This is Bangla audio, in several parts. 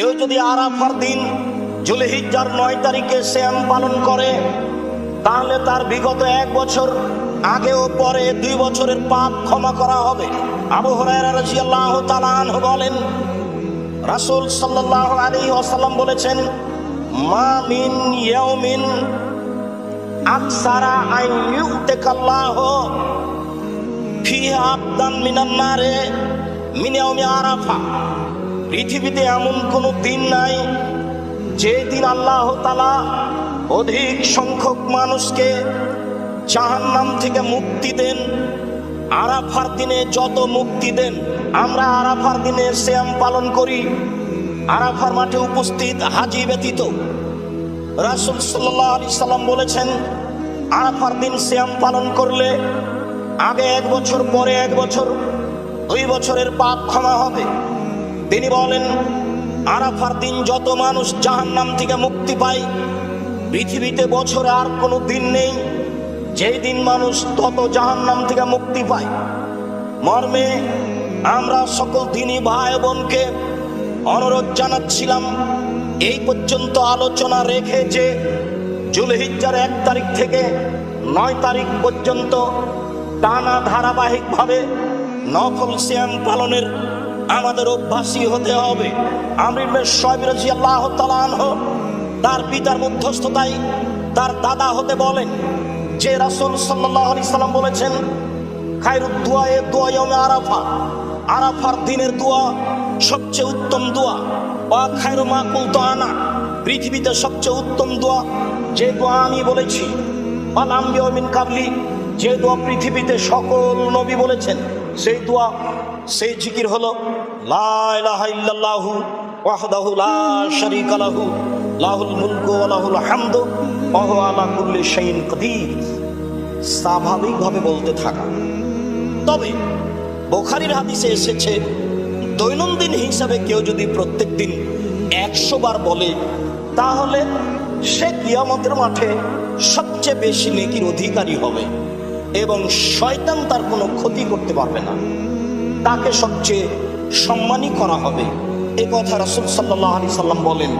কেউ যদি আরাফার দিন জুলহিজ্জার নয় তারিখে শ্যাম পালন করে, তাহলে তার বিগত এক বছর আগে ও পরে দুই বছরের পাপ ক্ষমা করা হবে। আবু হুরায়রা রাদিয়াল্লাহু তাআলা বলেন, রাসূল সাল্লাল্লাহু আলাইহি ওয়াসাল্লাম বলেছেন, মা মিন ইয়াউমিন আকসারা আন ইউতিকাল্লাহু ফিহা আবদান মিনান নারে মিন ইয়াউমি আরাফা। পৃথিবীতে এমন কোনো দিন নাই যে দিন আল্লাহ তালা অধিক সংখ্যক মানুষকে জাহান্নাম থেকে মুক্তি দেন, আরাফার দিনে যত মুক্তি দেন, আমরা আরাফার দিনে শ্যাম পালন করি। আরাফার মাঠে উপস্থিত হাজি ব্যতীত রাসুল সাল্লাহ আলি সাল্লাম বলেছেন, আরাফার দিন শ্যাম পালন করলে আগে এক বছর, পরে এক বছর, দুই বছরের পাপ ক্ষমা হবে। তিনি বলেন, আরাফার দিন যত মানুষ জাহান্নাম থেকে মুক্তি পায়, পৃথিবীতে বছরে আর কোনো দিন নেই যেই দিন মানুষ তত জাহান্নাম থেকে মুক্তি পায়। মর্মে, আমরা সকল দিনই ভাই বোনকে অনুরোধ জানাচ্ছিলাম, এই পর্যন্ত আলোচনা রেখে যে জুলহিজ্জার এক তারিখ থেকে নয় তারিখ পর্যন্ত টানা ধারাবাহিকভাবে নফল শ্যাম পালনের আমাদের অভ্যাসী হতে হবে। আমরিবের সয়বিরাজি আল্লাহ তালাহ তার পিতার মধ্যস্থতায় তার দাদা হতে বলেন, যে রাসূল সাল্লাম বলেছেন, খায়রুদ দোয়া ইয়াউমে আরাফা, আরাফার দিনের দোয়া সবচেয়ে উত্তম দোয়া। ওয়া খায়রু মা কুলতু আনা, পৃথিবীতে সবচেয়ে উত্তম দোয়া যে দোয়া আমি বলেছি। ওয়াল আম্বিয়া মিন কাবলি যে দোয়া পৃথিবীতে সকল নবী বলেছেন সেই দোয়া, সেই জিকির হলো ওয়াহদাহু লা লাহুল আলা কুল্লি স্বাভাবিকভাবে বলতে থাকা। তবে বোখারির হাদিসে এসেছে, দৈনন্দিন হিসাবে কেউ যদি প্রত্যেক দিন একশো বার বলে, তাহলে সে কিয়ামতের মাঠে সবচেয়ে বেশি নেকির অধিকারী হবে। এবং শয়তান তার কোনো ক্ষতি করতে পারবে না। তাকে সবচেয়ে সম্মানই করা হবে। এ কথা রাসুল সাল্লাহ আলি সাল্লাম বলেন,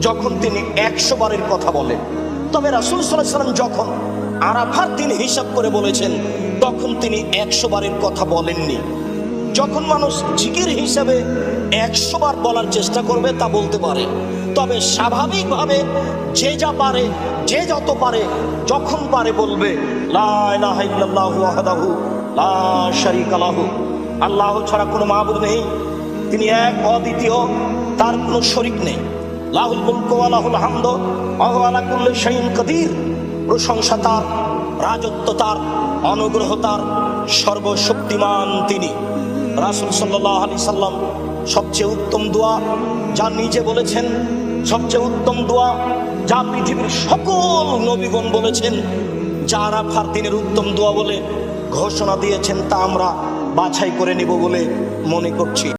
যখন তিনি একশো বারের কথা বলেন। তবে রাসুল সাল্লাহ সাল্লাম যখন আরাফার দিন হিসাব করে বলেছেন, তখন তিনি একশো বারের কথা বলেননি। যখন মানুষ জিকির হিসাবে একশো বার বলার চেষ্টা করবে তা বলতে পারে। তবে স্বাভাবিকভাবে যে যা পারে, যে যত পারে, যখন পারে বলবে আল্লাহ ছাড়া কোনো মাহবুব নেই। তিনি এক অদ্বিতীয়, তার কোনো শরিক নেই। লাহুল ওয়া হামদ ওয়া হুয়া আলা কুল্লি শাইইন প্রশংসা তার, রাজত্ব তার, অনুগ্রহ তার, সর্বশক্তিমান তিনি। রাসুল সাল্লাল্লাহু আলাইহি সাল্লাম সবচেয়ে উত্তম দোয়া যা নিজে বলেছেন, সবচেয়ে উত্তম দোয়া যা পৃথিবীর সকল নবীগণ বলেছেন যারা ফারদিনের উত্তম দোয়া বলে ঘোষণা দিয়েছেন, তা আমরা বাছাই করে নিব বলে মনে করছি।